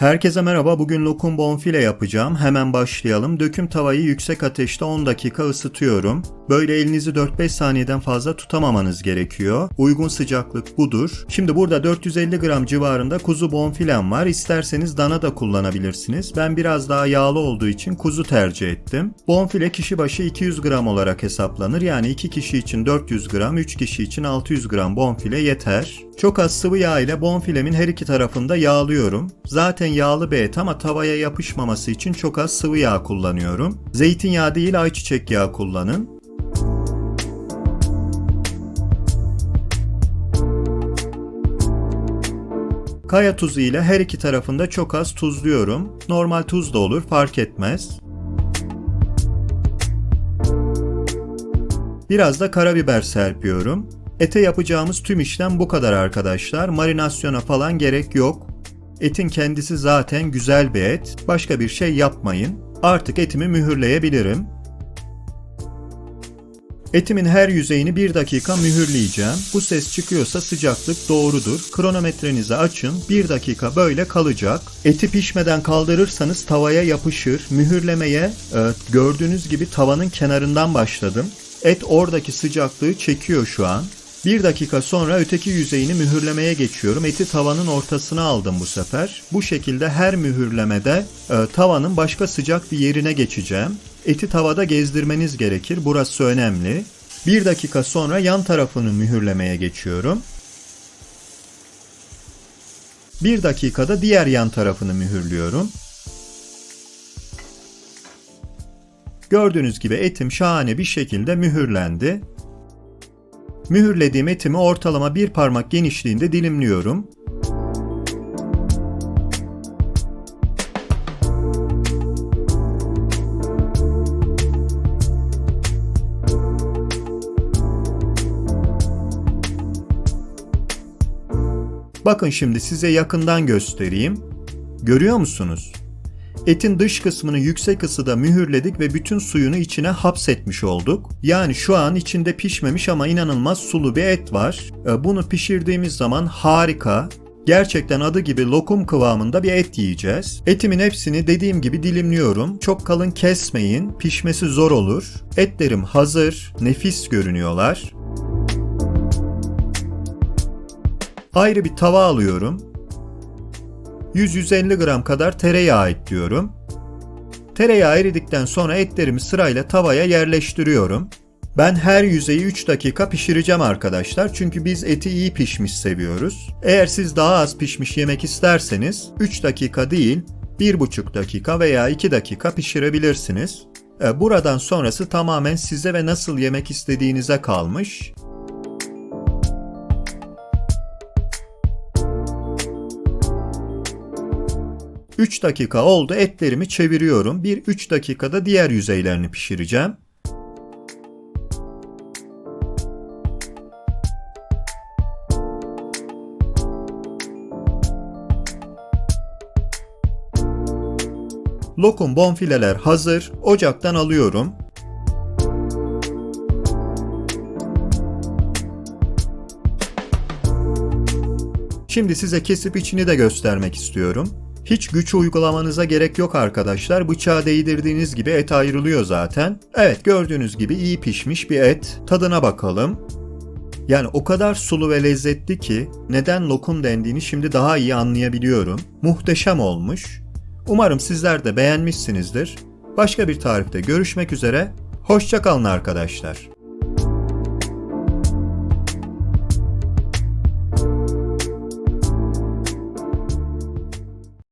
Herkese merhaba. Bugün lokum bonfile yapacağım. Hemen başlayalım. Döküm tavayı yüksek ateşte 10 dakika ısıtıyorum. Böyle elinizi 4-5 saniyeden fazla tutamamanız gerekiyor. Uygun sıcaklık budur. Şimdi burada 450 gram civarında kuzu bonfilem var. İsterseniz dana da kullanabilirsiniz. Ben biraz daha yağlı olduğu için kuzu tercih ettim. Bonfile kişi başı 200 gram olarak hesaplanır. Yani 2 kişi için 400 gram, 3 kişi için 600 gram bonfile yeter. Çok az sıvı yağ ile bonfilemin her iki tarafında yağlıyorum. Zaten yağlı bir et ama tavaya yapışmaması için çok az sıvı yağ kullanıyorum. Zeytinyağı değil ayçiçek yağı kullanın. Kaya tuzu ile her iki tarafında çok az tuzluyorum. Normal tuz da olur fark etmez. Biraz da karabiber serpiyorum. Ete yapacağımız tüm işlem bu kadar arkadaşlar. Marinasyona falan gerek yok. Etin kendisi zaten güzel bir et. Başka bir şey yapmayın. Artık etimi mühürleyebilirim. Etimin her yüzeyini bir dakika mühürleyeceğim. Bu ses çıkıyorsa sıcaklık doğrudur. Kronometrenizi açın. Bir dakika böyle kalacak. Eti pişmeden kaldırırsanız tavaya yapışır. Mühürlemeye e, gördüğünüz gibi tavanın kenarından başladım. Et oradaki sıcaklığı çekiyor şu an. Bir dakika sonra öteki yüzeyini mühürlemeye geçiyorum. Eti tavanın ortasına aldım bu sefer. Bu şekilde her mühürlemede e, tavanın başka sıcak bir yerine geçeceğim. Eti tavada gezdirmeniz gerekir. Burası önemli. Bir dakika sonra yan tarafını mühürlemeye geçiyorum. Bir dakikada diğer yan tarafını mühürlüyorum. Gördüğünüz gibi etim şahane bir şekilde mühürlendi. Mühürlediğim etimi ortalama bir parmak genişliğinde dilimliyorum. Bakın şimdi size yakından göstereyim. Görüyor musunuz? Etin dış kısmını yüksek ısıda mühürledik ve bütün suyunu içine hapsetmiş olduk. Yani şu an içinde pişmemiş ama inanılmaz sulu bir et var. E, Bunu pişirdiğimiz zaman harika, Gerçekten adı gibi lokum kıvamında bir et yiyeceğiz. Etimin hepsini dediğim gibi dilimliyorum. Çok kalın kesmeyin, pişmesi zor olur. Etlerim hazır, nefis görünüyorlar. Ayrı bir tava alıyorum. 100-150 gram kadar tereyağı ekliyorum. Tereyağı eridikten sonra etlerimi sırayla tavaya yerleştiriyorum. Ben her yüzeyi 3 dakika pişireceğim arkadaşlar çünkü biz eti iyi pişmiş seviyoruz. Eğer siz daha az pişmiş yemek isterseniz 3 dakika değil 1,5 dakika veya 2 dakika pişirebilirsiniz. E, Buradan sonrası tamamen size ve nasıl yemek istediğinize kalmış. 3 dakika oldu etlerimi çeviriyorum. Bir 3 dakikada diğer yüzeylerini pişireceğim. Lokum bonfileler hazır. Ocaktan alıyorum. Şimdi size kesip içini de göstermek istiyorum. Hiç güç uygulamanıza gerek yok arkadaşlar. Bıçağı değdirdiğiniz gibi et ayrılıyor zaten. Evet gördüğünüz gibi iyi pişmiş bir et. Tadına bakalım. Yani o kadar sulu ve lezzetli ki neden lokum dendiğini şimdi daha iyi anlayabiliyorum. Muhteşem olmuş. Umarım sizler de beğenmişsinizdir. Başka bir tarifte görüşmek üzere. Hoşçakalın arkadaşlar.